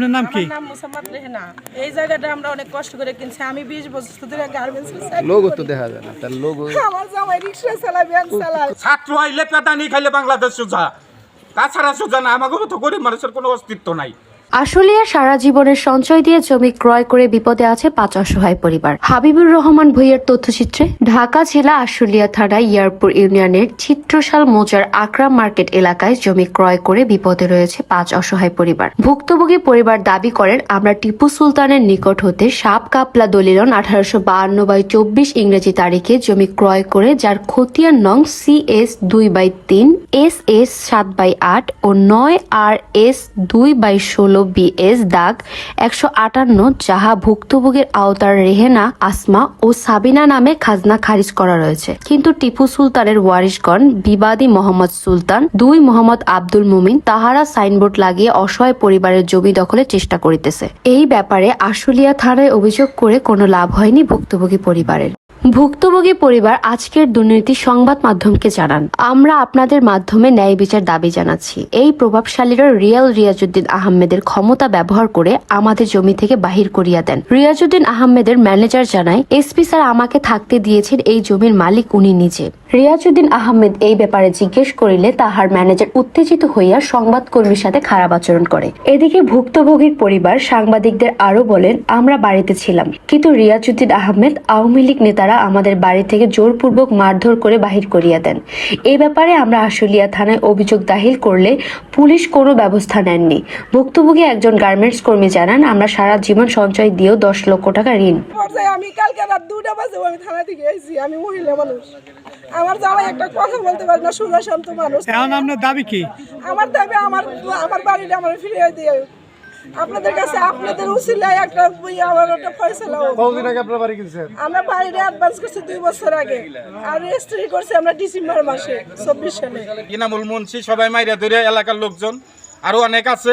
আপনার নাম কি? আমার নাম মুসাম্মদ রেহনা। এই জায়গাটা আমরা অনেক কষ্ট করে কিনছি। আমি বিশ বছর ধরে গার্মেন্টস লোগো তো দেখা যায় না তার লোগো আমার জামাই রিকশা চালায় ভ্যান চালায়। ছাত্র আইলে খাইলে বাংলাদেশ সোজা। তাছাড়া সোজা না আমাকে তো গরিব মানুষের কোনো অস্তিত্ব নাই। আশুলিয়া সারা জীবনের সঞ্চয় দিয়ে জমি ক্রয় করে বিপদে আছে পাঁচ অসহায় পরিবার। হাবিবুর রহমান ভুইয়ার তথ্যচিত্রে, ঢাকা জেলা আশুলিয়া থানা ইয়ারপুর ইউনিয়নের চিত্রশাল মোজার আকরাম মার্কেট এলাকায় জমি ক্রয় করে বিপদে রয়েছে পাঁচ অসহায় পরিবার। ভুক্তভোগী পরিবার দাবি করেন, আমরা টিপু সুলতানের নিকট হতে সাপ কাপলা দলিলন আঠারোশো বাহান্ন বাই চব্বিশ ইংরেজি তারিখে জমি ক্রয় করে, যার খতিয়ান নং সি এস দুই বাই তিন, এস এস সাত বাই আট ও নয় আর এস দুই বাই ষোলো বিএস দাগ, একশো আটান্ন যাহা ভুক্তভোগীর আওতার রেহেনা, আসমা ও সাবিনা নামে খাজনা খারিজ করা রয়েছে। কিন্তু টিপু সুলতানের ওয়ারিশগণ, বিবাদী মোহাম্মদ সুলতান, দুই মোহাম্মদ আব্দুল মুমিন তাহারা সাইনবোর্ড লাগিয়ে অসহায় পরিবারের জমি দখলের চেষ্টা করিতেছে। এই ব্যাপারে আশুলিয়া থানায় অভিযোগ করে কোনো লাভ হয়নি ভুক্তভোগী পরিবারের। ভুক্তভোগী পরিবার আজকের দুর্নীতি সংবাদ মাধ্যমকে জানান। আমরা আপনাদের মাধ্যমে ন্যায় বিচার দাবি জানাচ্ছি। এই প্রভাবশালীরা রিয়াল রিয়াজুদ্দিন আহমেদের ক্ষমতা ব্যবহার করে আমাদের জমি থেকে বাহির করিয়া দেন। রিয়াজুদ্দিন আহমেদের ম্যানেজার জানায় এসপি স্যার আমাকে থাকতে দিয়েছেন, এই জমির মালিক উনি নিজে। রিয়াজুদ্দিন আহমেদ এই ব্যাপারে জিজ্ঞেস করিলে তাহার ম্যানেজার উত্তেজিত হইয়া সংবাদ কর্মীর সাথে খারাপ আচরণ করে। এদিকে ভুক্তভোগীর পরিবার সাংবাদিকদের আরও বলেন, আমরা বাড়িতে ছিলাম। কিন্তু রিয়াজুদ্দিন আহমেদ আওয়ামী লীগ নেতারা আমাদের বাড়ি থেকে জোরপূর্বক মারধর করে বাহির করিয়া দেন। এই ব্যাপারে আমরা আশুলিয়া থানায় অভিযোগ দাখিল করলে পুলিশ কোনো ব্যবস্থা নেননি। ভুক্তভোগী একজন গার্মেন্টস কর্মী জানান আমরা সারা জীবন সঞ্চয় দিয়েও দশ লক্ষ টাকা ঋণ। আমি কালকে রাত দুটা বাজে আমি থানা থেকে এসেছি আমি মহিলা মানুষ। আমার জামাই একটা কথা বলতে পারে না সোজা শান্ত মানুষ। এখন আপনার দাবি কি? আমার দাবি আমার আমার বাড়িটা আমার ফিরিয়ে দিয়ে আপনাদের কাছে আপনাদের উচিলায় একটা আমার একটা ফয়সলা। কতদিন আগে আপনার বাড়ি কিনছেন? আমরা বাড়িটা অ্যাডভান্স করছি দুই বছর আগে। আর রেজিস্ট্রি করছি আমরা ডিসেম্বর মাসে চব্বিশ সালে। ইনামুল মুন্সি সবাই মাইরা ধরে এলাকার লোকজন। আরও অনেক আছে।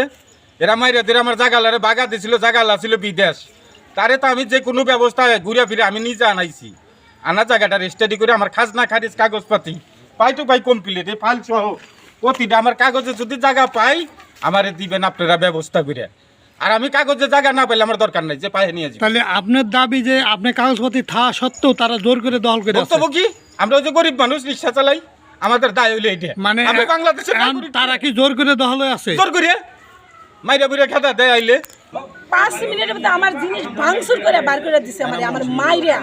এরা মাইরা ধরে আমার জাগালারে বাগা দিছিল জাগালা ছিল বিদেশ। তারে তো আমি যে কোনো ব্যবস্থা ঘুরে ফিরে আমি নিজে আনাইছি। আনা জায়গাটা রেজিস্টারি করে আমার খাজনা খারিজ কাগজপাতি পাই তো পাই কমপ্লিট এই ফাইল সহ প্রতিটা আমার কাগজে যদি জায়গা পাই আমারে দিবেন আপনারা ব্যবস্থা করে। আর আমি কাগজে জায়গা না পাইলে আমার দরকার নাই যে পায়ে নিয়ে যাবেন তাহলে আপনার দাবি যে আপনি কাগজপত্র থা সত্ত্বেও তারা জোর করে দখল করে কি? আমরা ওই যে গরিব মানুষ রিক্সা চালাই আমাদের দায় হইলে এটা মানে আমি বাংলাদেশের তারা কি জোর করে দখল হয়ে আছে? জোর করে? মাইরা বুড়ে খেতা দেয় আইলে। পাঁচ মিনিটের মধ্যে আমার জিনিস ভাঙচুর করে বার করে দিছে আমার আমার মাইরা।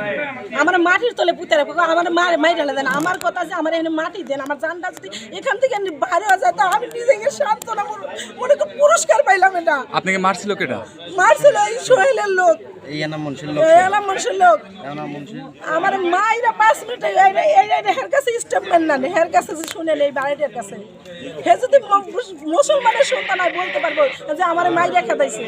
আমার মাটির তলে পুঁতে রাখো আমার মাইরা দেন। আমার কথা যে আমার এখানে মাটি দেন আমার জানটা যদি এখান থেকে বাইরে হয়ে যায় তো আমি নিজেকে সান্ত্বনা মনে- মনে করি পুরস্কার পাইলাম এটা। আপনাকে মারছিল কেটা মারছিল এই সোহেলের লোক। এই এনাম মুন্সির এই আলাম মনসুর লোক। এনাম মুন্সির। আমার মাইরা পাঁচ মিনিটে হের কাছে স্টেটমেন্ট না হের কাছে যে শুনেন এই বাড়িটার কাছে। হে যদি মুসলমানের সন্তান বলতে পারব যে আমার মাইরা খেদাইছে।